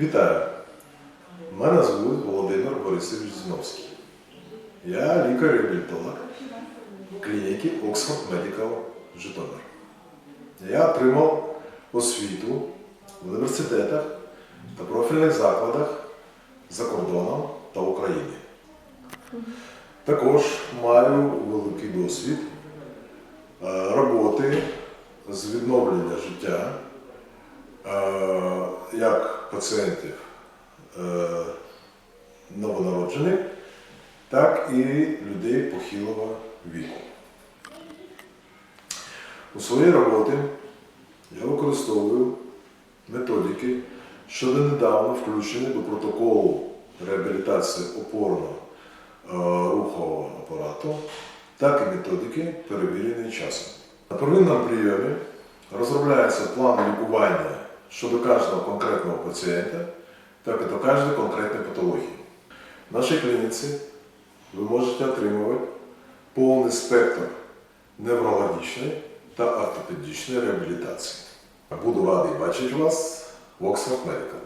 Вітаю! Мене звуть Володимир Борисович Зіновський. Я лікар-реабілітолог клініки Oxford Medical Житомир. Я отримав освіту в університетах та профільних закладах за кордоном та Україні. Також маю великий досвід е, роботи з відновлення життя е, як пацієнтів е, новонароджених, так і людей похилого віку. У своїй роботі я використовую методики, що недавно включені до протоколу реабілітації опорно е, рухового апарату, так і методики, перевірені часом. На первинному прийомі розробляється план лікування щодо кожного конкретного пацієнта, так і до кожної конкретної патології. В нашій клініці ви можете отримувати повний спектр неврологічної та ортопедичної реабілітації. Буду радий бачити вас в Oxford Medical.